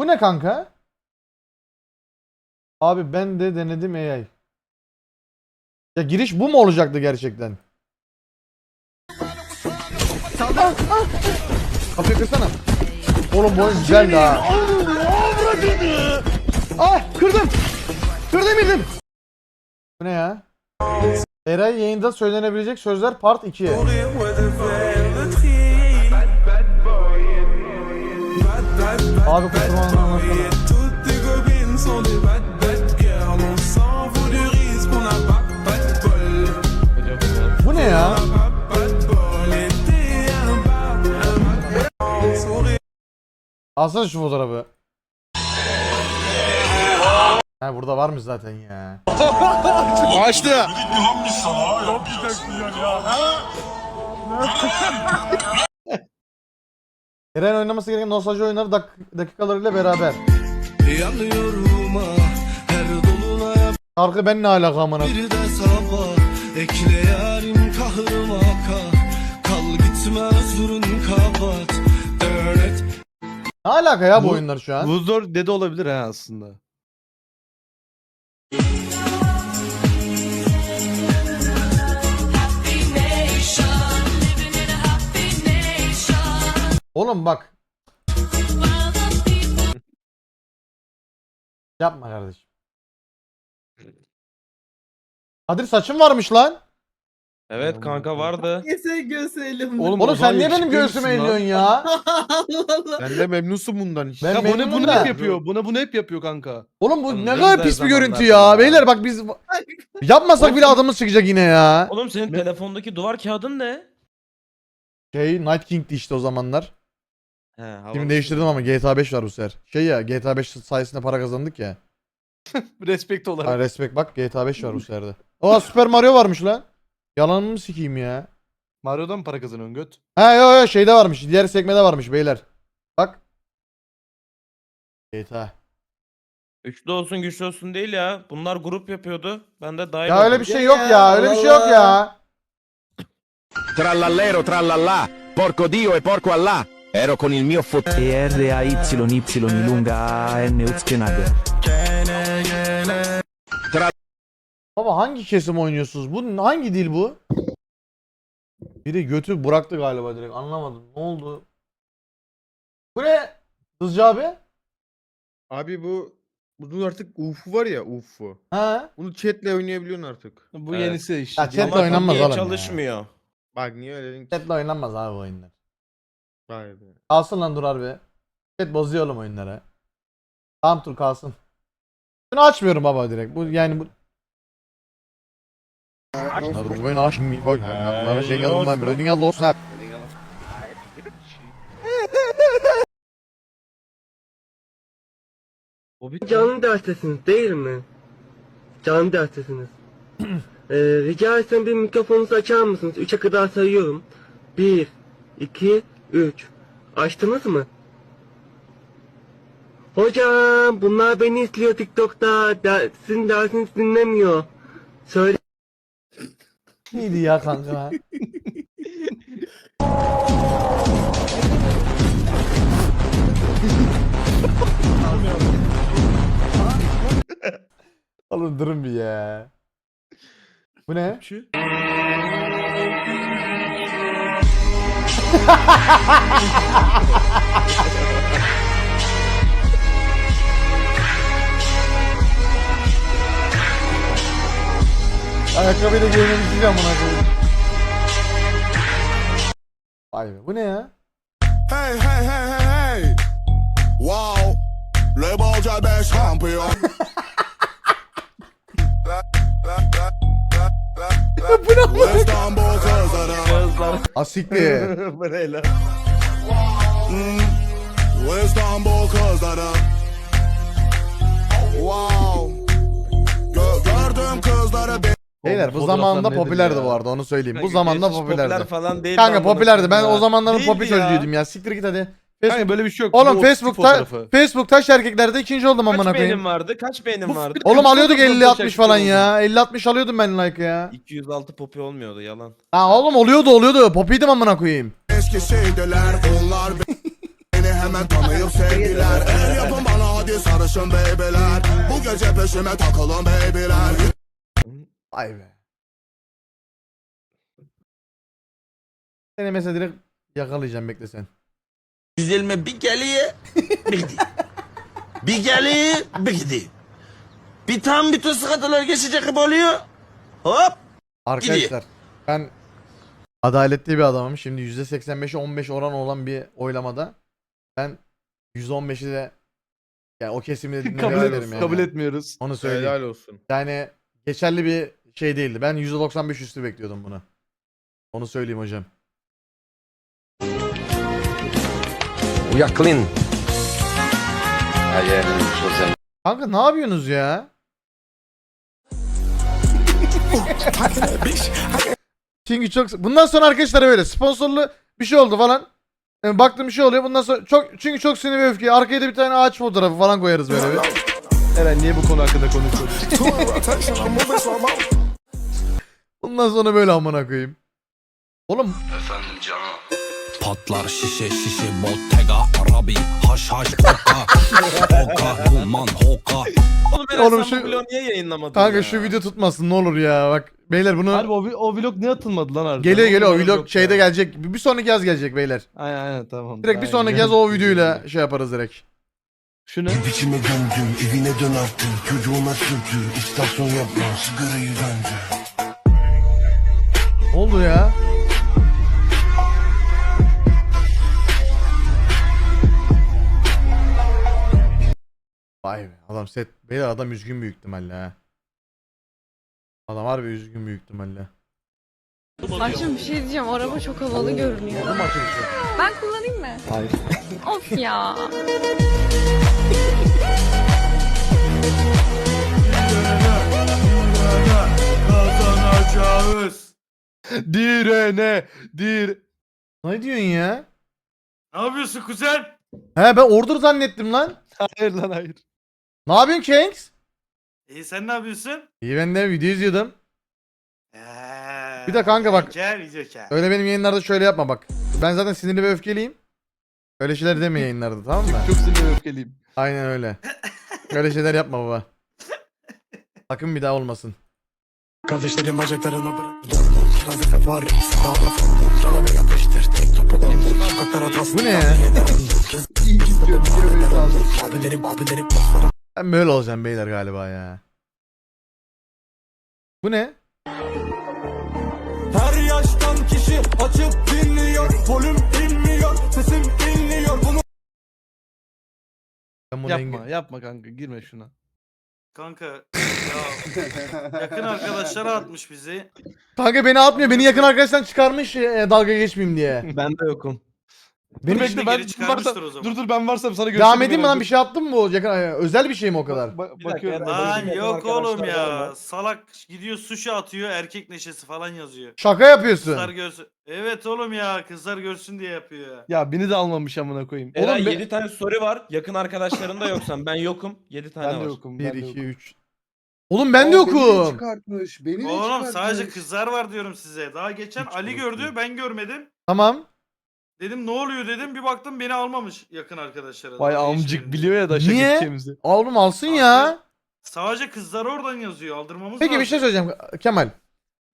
Bu ne kanka? Abi ben de denedim AI. Ya giriş bu mu olacaktı gerçekten? Ah, ah. Kapıyı kırsana. Oğlum bu oyun güzel ha. Ah kırdım. Kırdım bildim. Bu ne ya? Eray yayında söylenebilecek sözler part 2. de bol. Bu ne ya? Alsana şu fotoğrafı. Ha burada varmış zaten ya. Açtı. Eren oynaması gereken nostalji oyunları dak dakikalarıyla beraber. Yanıyorum ah her dolunaya Şarkı ben ne alaka amına? bir de sabah Ekle yarim kahrıma kah Kal gitme özrün kapat Dönet Ne alaka ya bu, Bu- oyunlar şu an? Bu zor dede olabilir ha aslında. Oğlum bak. Yapma kardeşim. Kadir saçın varmış lan. Evet kanka vardı. Yese göğselim. Oğlum, Oğlum sen niye benim göğsüme eğiliyorsun ya? Allah Allah. Ben de memnunsun bundan işte. Ben ya bunu memnunum bunu da. hep yapıyor. Buna bunu hep yapıyor kanka. Oğlum bu Oğlum ne ne kadar güzel pis bir görüntü ya. ya. Beyler bak biz yapmasak bile adımız çıkacak yine ya. Oğlum senin telefondaki duvar kağıdın ne? Şey Night King'di işte o zamanlar. He, havalı. Şimdi değiştirdim ama GTA 5 var bu sefer. Şey ya GTA 5 sayesinde para kazandık ya. Respekt olarak. Ha, respect bak GTA 5 var bu seferde. Aa Super Mario varmış lan. Yalanımı sikeyim ya. Mario'dan mı para kazanıyorsun göt? Ha yo yo şeyde varmış. Diğer sekmede varmış beyler. Bak. GTA. Üçlü olsun güçlü olsun değil ya. Bunlar grup yapıyordu. Ben de dahil Ya oldum. öyle bir şey yok ya. Öyle bir şey yok ya. Trallallero trallallà, porco Dio e porco Allah. Ero con il mio fot... E R A Y Y lunga A N Uzkenage. Baba hangi kesim oynuyorsunuz? Bu hangi dil bu? Biri götü bıraktı galiba direkt. Anlamadım. Ne oldu? Bu ne? Hızcı abi? Abi bu bunun artık UFO var ya UFO. Ha? Bunu chatle oynayabiliyorsun artık. Bu Evet. yenisi işte. Ya chat- Ama Chatle oynanmaz oğlum ya. çalışmıyor. Bak niye öyle dedin ki? Chatle oynanmaz abi bu oyunlar. Vay be. Kalsın lan dur harbi. Chat bozuyor oğlum oyunları. Tamam dur kalsın. Bunu açmıyorum baba direkt. Bu yani bu bana şey geldim ben bir dünya olsun hep. O bir Canlı derstesiniz değil mi? Canlı derstesiniz. ee, rica etsem bir mikrofonunuzu açar mısınız? Üçe kadar sayıyorum. Bir, iki, üç. Açtınız mı? Hocam bunlar beni izliyor TikTok'ta. Der, sizin dersinizi dinlemiyor. Söyle. Neydi ya kanka? Oğlum durun bir ya. Bu ne? Ayakkabıyla isteyeceğim buna koyayım. Vay be bu ne ya? Hey hey hey hey hey. Wow. Le bolca be şampiyon. bu ne İstanbul Bu ne lan? Hmm. İstanbul kızları. Wow. Gö- gördüm kızları be- Beyler bu fotoğraflar zamanda nedir popülerdi ya? bu arada onu söyleyeyim. Bu Kanka, zamanda hiç popülerdi. Popüler falan değil. Kanka popülerdi. Ben o zamanların popi ya. çocuğuydum ya. Siktir git hadi. Kanka Facebook. böyle bir şey yok. Oğlum Bu Facebook'ta fotoğrafı. Facebook taş erkeklerde ikinci oldum amına Kaç koyayım. beğenim vardı? Kaç beğenim vardı? Oğlum alıyorduk Kaç 50 60 teşekkür falan ya. 50 60 alıyordum ben like ya. 206 popi olmuyordu yalan. Ha oğlum oluyordu oluyordu. Popiydim amına koyayım. Eski şeydiler onlar be- beni hemen tanıyıp sevdiler. El yapın bana Hadi sarışın beybeler Bu gece peşime takılın beybeler Vay be. Seni mesela direkt yakalayacağım bekle sen. Güzelme bir geliyor, bir gidiyor. Bir geliyor, bir gidiyor. Bir tam bütün sıkıntılar geçecek gibi oluyor. Hop. Arkadaşlar ben adaletli bir adamım. Şimdi %85'e 15 oran olan bir oylamada ben %15'i de yani o kesimi de kabul, et, ederim yani. kabul etmiyoruz. Onu söyleyeyim. Helal olsun. Yani geçerli bir şey değildi. Ben %95 üstü bekliyordum bunu. Onu söyleyeyim hocam. Clean. Hayır, Kanka ne yapıyorsunuz ya? Çünkü çok bundan sonra arkadaşlar böyle sponsorlu bir şey oldu falan. Yani baktım bir şey oluyor. Bundan sonra çok çünkü çok sinir ve öfke. Arkaya da bir tane ağaç fotoğrafı falan koyarız böyle bir. Eren niye bu konu hakkında konuşuyorsun? Bundan sonra böyle amına koyayım. Oğlum Patlar şişe şişe Bottega Arabi Haş haş hoka Hoka duman hoka Oğlum, Eren, Oğlum sen şu- bu bloğu niye yayınlamadın kanka ya? şu video tutmasın ne olur ya. Bak beyler bunu Harbi o, vi- o vlog niye atılmadı lan harbiden? geliyor geliyor o Oğlum, vlog şeyde ya. gelecek. Bir sonraki yaz gelecek beyler. Aynen aynen tamam. Direkt bir Aynen. sonraki yaz o videoyla şey yaparız direkt. Şu ne? İçime döndüm evine dön artık Çocuğuna sürdür istasyon yapma sigarayı Ne oldu ya? Vay be adam set. Beyler adam üzgün büyük ihtimalle ha. Adam harbi üzgün büyük ihtimalle. Akşam bir şey diyeceğim. Araba çok havalı görünüyor. Ben kullanayım mı? Hayır. of ya. Kazanacağız. Direne. Dir. Ne diyorsun ya? Ne yapıyorsun kuzen? He ben order zannettim lan. Hayır lan hayır. Ne yapıyorsun Kengs? İyi sen ne yapıyorsun? İyi ben de video izliyordum. Eee, Bir de kanka bak. Gel video. Öyle benim yayınlarda şöyle yapma bak. Ben zaten sinirli ve öfkeliyim. Öyle şeyler deme yayınlarda tamam mı? Çok sinirli ve öfkeliyim. Aynen öyle. Öyle şeyler yapma baba. Sakın bir daha olmasın. Kardeşlerim bacaklarına bırak Vazife var Sana bir yapıştır tek topu Sokaklara tas Bu ne ya? Abilerim abilerim Ben böyle olacağım beyler galiba ya. Bu ne? Her yaştan kişi açıp dinliyor Volüm inmiyor sesim inliyor Bunu Ben bunu Yapma yapma kanka girme şuna. Kanka ya, yakın arkadaşlara atmış bizi. Kanka beni atmıyor. Beni yakın arkadaştan çıkarmış e, dalga geçmeyeyim diye. Ben de yokum. Beni dur bekle ben o zaman. dur dur ben varsam sana Devam göstereyim. edeyim mi lan bir şey attın mı o yakın e, özel bir şey mi o kadar? Ba- Bir bakıyorum. Lan yok oğlum var ya. mı? Salak gidiyor sushi atıyor erkek neşesi falan yazıyor. Şaka yapıyorsun. Kızlar görsün. Evet oğlum ya kızlar görsün diye yapıyor ya. Ya beni de almamış amına koyayım. Eren Oğlum be- 7 tane story var. Yakın arkadaşlarında yoksan ben yokum. 7 tane Ben var. de yokum. 1 ben de 2 yokum. 3. Oğlum ben de yokum. çıkartmış. Beni de Oğlum çıkartmış. sadece kızlar var diyorum size. Daha geçen Ali gördü ben görmedim. Tamam. Dedim ne oluyor dedim bir baktım beni almamış yakın arkadaşlara. Vay amcık biliyor ya da şaka Niye? edeceğimizi. Oğlum alsın ya. Sadece kızlar oradan yazıyor aldırmamız Peki lazım. bir şey söyleyeceğim Kemal.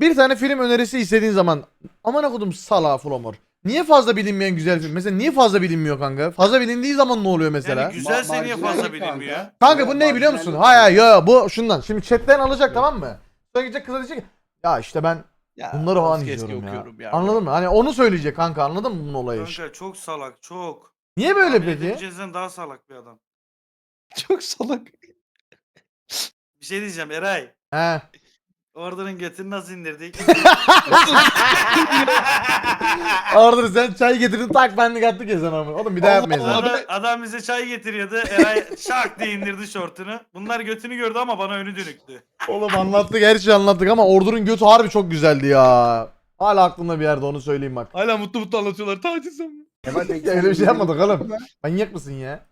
Bir tane film önerisi istediğin zaman aman okudum sala Flomor. Niye fazla bilinmeyen güzel film? Mesela niye fazla bilinmiyor kanka? Fazla bilindiği zaman ne oluyor mesela? Yani güzelse niye marjinal fazla kanka. bilinmiyor? Kanka bu ne biliyor musun? Hayır hayır yo, bu şundan. Şimdi chatten alacak tamam mı? Sonra gidecek kıza diyecek ki, ya işte ben Ya, bunları falan keşke izliyorum ya. okuyorum ya. Anladın mı? Hani onu söyleyecek kanka anladın mı bunun olayı? Kanka çok salak çok. Niye böyle Tahmin peki? edeceğinizden daha salak bir adam. Çok salak. Bir şey diyeceğim Eray. He. Ordunun götünü nasıl indirdik? Orada sen çay getirdin tak benlik attık ya sen onu. Oğlum bir daha yapmayız. ha. adam, adam bize çay getiriyordu. Eray şak diye indirdi şortunu. Bunlar götünü gördü ama bana önü dönüktü. Oğlum anlattık her şeyi anlattık ama Ordu'nun götü harbi çok güzeldi ya. Hala aklımda bir yerde onu söyleyeyim bak. Hala mutlu mutlu anlatıyorlar. Taciz ama. Kemal Bey, Ya öyle bir şey yapmadık oğlum. Manyak mısın ya?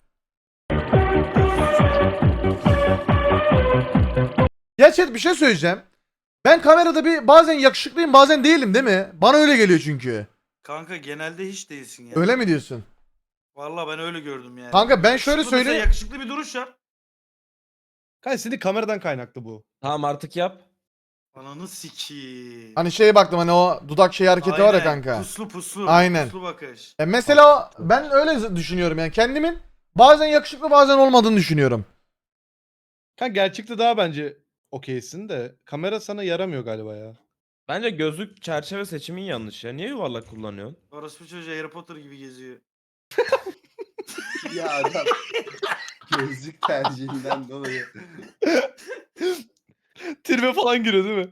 Ya chat bir şey söyleyeceğim. Ben kamerada bir bazen yakışıklıyım bazen değilim değil mi? Bana öyle geliyor çünkü. Kanka genelde hiç değilsin ya. Öyle mi diyorsun? Vallahi ben öyle gördüm yani. Kanka ben şöyle Yakışıklı mesela, söyleyeyim. Yakışıklı bir duruş yap. Kanka senin kameradan kaynaklı bu. Tamam artık yap. Ananı sikiyim. Hani şeye baktım hani o dudak şey hareketi var ya kanka. Puslu puslu. Aynen. Puslu bakış. E mesela ben öyle düşünüyorum yani kendimin bazen yakışıklı bazen olmadığını düşünüyorum. Kanka gerçekte daha bence okeysin de kamera sana yaramıyor galiba ya. Bence gözlük çerçeve seçimin yanlış ya. Niye yuvarlak kullanıyorsun? Orospu çocuğu Harry Potter gibi geziyor. Ya adam gözlük tercihinden dolayı. Tribe falan giriyor değil mi?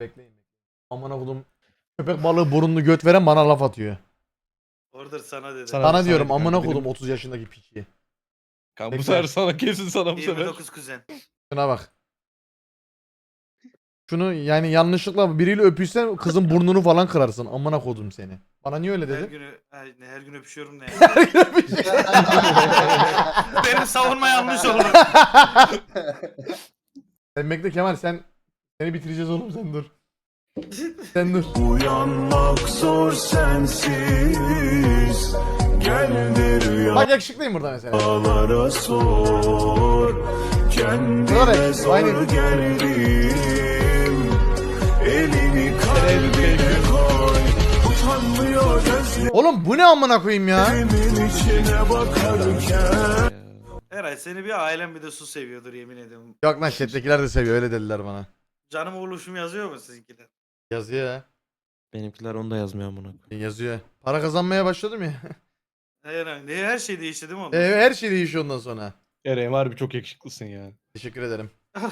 Bekleyin. Amına kodum köpek balığı burunlu göt veren bana laf atıyor. Order sana dedi. Sana- Sana diyorum amına kodum 30 yaşındaki piçi. Kanka bu Bekle. sefer sana kesin sana bu sefer. 29 kuzen. Şuna bak. Şunu yani yanlışlıkla biriyle öpüşsen kızın burnunu falan kırarsın. Amına kodum seni. Bana niye öyle Her dedin? gün, her, her gün öpüşüyorum ne? Her gün öpüşüyor. Benim savunma yanlış olur. sen bekle Kemal sen seni bitireceğiz oğlum sen dur. Sen dur. Uyanmak zor sensiz Geldir Bak yakışıklıyım burada mesela. rüyalara sor Evet, aynen. geldim Elini kalbine koy Utanmıyor Oğlum bu ne amına koyayım ya? gözlerimin içine bakarken Eray seni bir ailem bir de su seviyordur yemin ediyorum. Yok lan chat'tekiler de seviyor öyle dediler bana. Canım oluşum yazıyor mu sizinkiler? Yazıyor ya. Benimkiler onu da yazmıyor amına. koyayım. Yazıyor. Para kazanmaya başladım ya. Her, ne, her şey değişti değil mi onda? E, her şey değişiyor ondan sonra. Eren harbi çok yakışıklısın ya. Teşekkür ederim.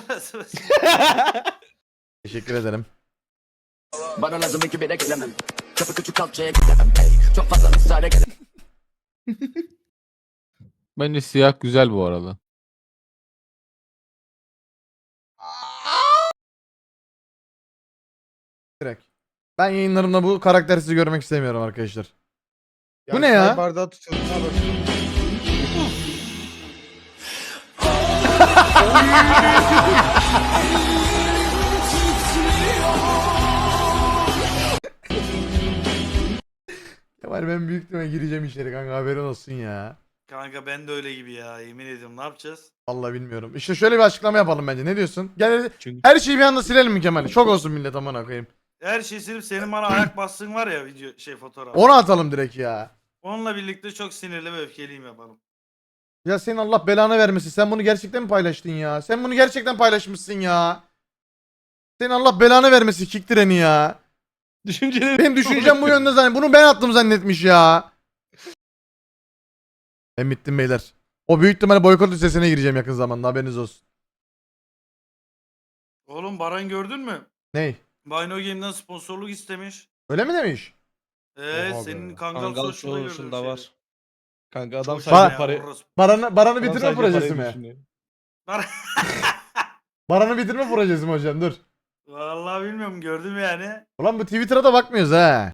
Teşekkür ederim. Bana lazım iki bire gelemem. Kapı küçük kalçaya gidemem. Hey, çok fazla müsaade gelemem. Bence siyah güzel bu arada. Direkt. Ben yayınlarımda bu karaktersiz görmek istemiyorum arkadaşlar. Bu ne ya? Bardağı tutuyorum. Ha bak. Kemal ben büyük ihtimalle gireceğim içeri kanka haberin olsun ya. Kanka ben de öyle gibi ya yemin ediyorum ne yapacağız? Vallahi bilmiyorum. İşte şöyle bir açıklama yapalım bence. Ne diyorsun? Gel Çünkü her şeyi bir anda silelim mi Kemal? Şok olsun millet amına koyayım. Her şeyi silip senin bana ayak bastığın var ya video şey fotoğraf. Onu atalım direkt ya. Onunla birlikte çok sinirli ve öfkeliyim yapalım. Ya senin Allah belanı vermesin. Sen bunu gerçekten mi paylaştın ya? Sen bunu gerçekten paylaşmışsın ya. Senin Allah belanı vermesin kick treni ya. düşünceleri... Benim düşüncem bu yönde zannet. Bunu ben attım zannetmiş ya. Ben bittim beyler. O büyük ihtimalle boykot listesine gireceğim yakın zamanda haberiniz olsun. Oğlum Baran gördün mü? Ney? Bino Game'den sponsorluk istemiş. Öyle mi demiş? Ee Oha senin be. Kangal, Kangal Social'da gördüm Social'da şeyleri. var. Kanka adam Çok sadece parayı... ya, orospu. Baran'ı Baran'ı adam bitirme sadece projesi parayı mi? düşünüyor. Baran- Baran'ı bitirme projesi mi hocam dur. Vallahi bilmiyorum gördüm yani. Ulan bu Twitter'a da bakmıyoruz ha.